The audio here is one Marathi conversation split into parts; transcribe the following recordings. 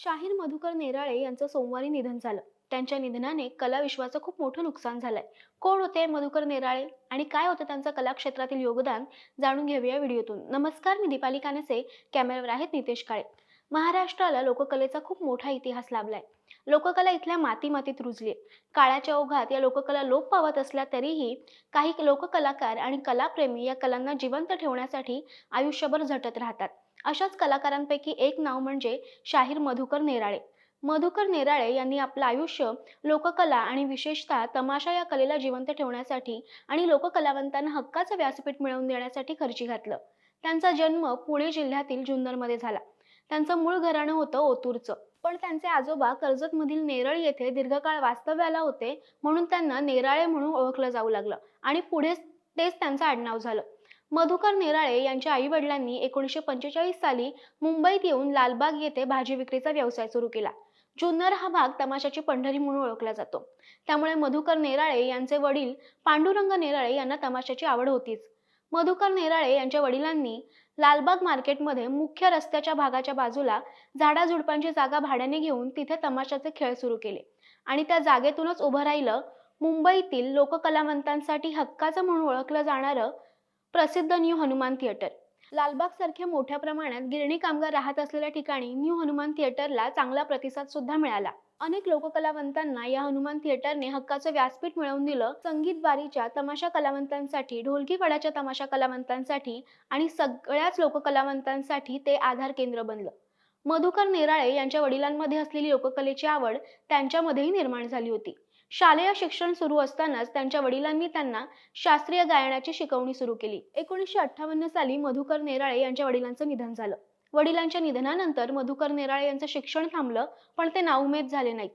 शाहीर मधुकर नेराळे यांचं सोमवारी निधन झालं. त्यांच्या निधनाने कला विश्वाचं खूप मोठं नुकसान झालंय. कोण होते मधुकर नेराळे आणि काय होतं त्यांचं कला क्षेत्रातील योगदान जाणून घेऊया व्हिडिओतून. नमस्कार मी दीपाली कानेसे. कॅमेऱ्यावर आहेत नितेश काळे. महाराष्ट्राला लोककलेचा खूप मोठा इतिहास लाभलाय. लोककला इथल्या माती मातीत रुजली काळाच्या ओघात या लोककला लोप पावत असल्या तरीही काही लोककलाकार आणि कलाप्रेमी या कलांना जिवंत ठेवण्यासाठी आयुष्यभर झटत राहतात. अशाच कलाकारांपैकी एक नाव म्हणजे शाहीर मधुकर नेराळे. मधुकर नेराळे यांनी आपलं आयुष्य लोककला आणि विशेषतः तमाशा या कलेला जिवंत ठेवण्यासाठी आणि लोककलावंतांना हक्काचं व्यासपीठ मिळवून देण्यासाठी खर्ची घातलं. त्यांचा जन्म पुणे जिल्ह्यातील जुन्नरमध्ये झाला. त्यांचं मूळ घराणं होतं ओतूरचं. पण त्यांचे आजोबा कर्जतमधील नेरळ येथे दीर्घकाळ वास्तव्याला होते म्हणून त्यांना नेराळे म्हणून ओळखलं जाऊ लागलं आणि पुढे तेच त्यांचं आडनाव झालं. मधुकर नेराळे यांच्या आई वडिलांनी एकोणीसशे पंचेचाळीस साली मुंबईत येऊन लालबाग येथे भाजी विक्रीचा व्यवसाय सुरू केला. जुन्नर हा भाग तमाशाची पंढरी म्हणून ओळखला जातो. त्यामुळे मधुकर नेराळे यांचे वडील पांडुरंग नेराळे यांना तमाशाची आवड होतीच. मधुकर नेराळे यांच्या वडिलांनी लालबाग मार्केटमध्ये मुख्य रस्त्याच्या भागाच्या बाजूला झाडाझुडपांची जागा भाड्याने घेऊन तिथे तमाशाचे खेळ सुरू केले. आणि त्या जागेतूनच उभं राहिलं मुंबईतील लोककलावंतांसाठी हक्काचं म्हणून ओळखलं जाणारं प्रसिद्ध न्यू हनुमान थिएटर. लालबाग सारख्या मोठ्या प्रमाणात गिरणी कामगार राहत असलेल्या ठिकाणी न्यू हनुमान थिएटरला चांगला प्रतिसाद सुद्धा मिळाला. अनेक लोककलावंतांना या हनुमान थिएटरने हक्काचं व्यासपीठ मिळवून दिलं. संगीत बारीच्या तमाशा कलावंतांसाठी ढोलकी फडाच्या तमाशा कलावंतांसाठी आणि सगळ्याच लोककलावंतांसाठी ते आधार केंद्र बनलं. मधुकर नेराळे यांच्या वडिलांमध्ये असलेली लोककलेची आवड त्यांच्यामध्येही निर्माण झाली होती. शालेय शिक्षण सुरू असतानाच त्यांच्या वडिलांनी त्यांना शास्त्रीय गायनाची शिकवणी सुरू केली. एकोणीसशे अठ्ठावन्न साली मधुकर नेराळे यांच्या वडिलांचं निधन झालं. वडिलांच्या निधनानंतर मधुकर नेराळे यांचं शिक्षण थांबलं पण ते नाउमेद झाले नाहीत.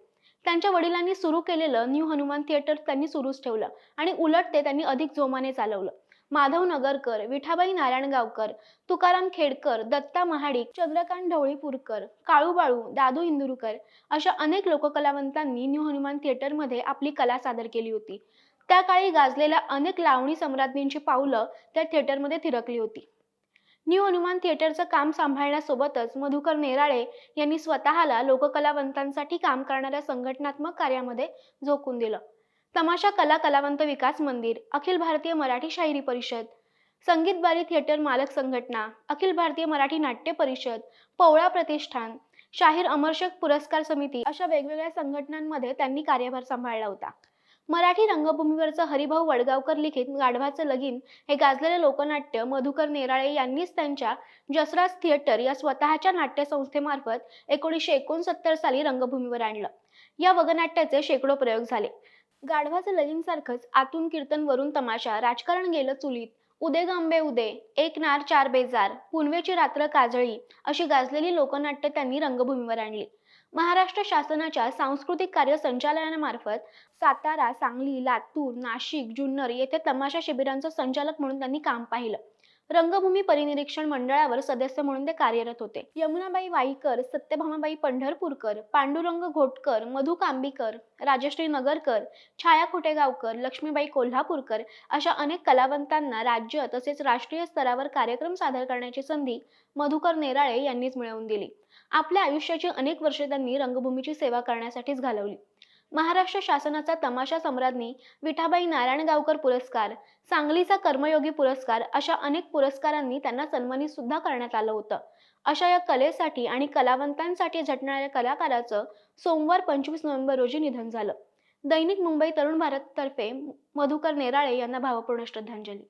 त्यांच्या वडिलांनी सुरू केलेलं न्यू हनुमान थिएटर त्यांनी सुरूच ठेवलं आणि उलट ते त्यांनी अधिक जोमाने चालवलं. माधव नगरकर विठाबाई नारायणगावकर तुकाराम खेडकर दत्ता महाडिक चंद्रकांत ढवळीपूरकर काळूबाळू दादू इंदुरकर अशा अनेक लोककलावंतांनी न्यू हनुमान थिएटरमध्ये आपली कला सादर केली होती. त्या काळी गाजलेल्या अनेक लावणी सम्राज्ञींची पावलं त्या थिएटरमध्ये थिरकली होती. न्यू हनुमान थिएटरचं काम सांभाळण्यासोबतच मधुकर नेराळे यांनी स्वतःला लोककलावंतांसाठी काम करणाऱ्या संघटनात्मक कार्यामध्ये झोकून दिलं. तमाशा कला कलावंत विकास मंदिर अखिल भारतीय मराठी शाहिरी परिषद संगीत बारी थिएटर मालक संघटना अखिल भारतीय मराठी नाट्य परिषद पवळा प्रतिष्ठान शाहीर अमरशक पुरस्कार समिती अशा वेगवेगळ्या संघटनांमध्ये त्यांनी कार्यभार सांभाळला होता. मराठी रंगभूमीवरचं हरिभाऊ वडगावकर लिखित गाढवाचं लगीन हे गाजलेले लोकनाट्य मधुकर नेराळे यांनीच त्यांच्या जसराज थिएटर या स्वतःच्या नाट्यसंस्थेमार्फत एकोणीसशे एकोणसत्तर साली रंगभूमीवर आणलं. या वगनाट्याचे शेकडो प्रयोग झाले. गाढवाचं लगिनसारखंच आतून कीर्तन वरून तमाशा राजकारण गेलं चुलीत. उदे गांबे उदे एक नार चार बेजार पुनवेची रात्र काजळी अशी गाजलेली लोकनाट्य त्यांनी रंगभूमीवर आणली. महाराष्ट्र शासनाच्या सांस्कृतिक कार्य संचालनामार्फत सातारा सांगली लातूर नाशिक जुन्नर येथे तमाशा शिबिरांचं संचालक म्हणून त्यांनी काम पाहिलं. रंगभूमी परिनिरीक्षण मंडळावर सदस्य म्हणून ते कार्यरत होते. यमुनाबाई वाईकर सत्यभामाबाई पंढरपूरकर पांडुरंग घोटकर मधु कांबीकर राजश्री नगरकर छाया खुटेगावकर लक्ष्मीबाई कोल्हापूरकर अशा अनेक कलावंतांना राज्य तसेच राष्ट्रीय स्तरावर कार्यक्रम सादर करण्याची संधी मधुकर नेराळे यांनीच मिळवून दिली. आपल्या आयुष्याची अनेक वर्षे त्यांनी रंगभूमीची सेवा करण्यासाठीच घालवली. महाराष्ट्र शासनाचा तमाशा सम्राज्ञी विठाबाई नारायणगावकर पुरस्कार सांगलीचा कर्मयोगी पुरस्कार अशा अनेक पुरस्कारांनी त्यांना सन्मानित सुद्धा करण्यात आलं होतं. अशा या कलेसाठी आणि कलावंतांसाठी झटणाऱ्या कलाकाराचं सोमवार पंचवीस नोव्हेंबर रोजी निधन झालं. दैनिक मुंबई तरुण भारत तर्फे मधुकर नेराळे यांना भावपूर्ण श्रद्धांजली.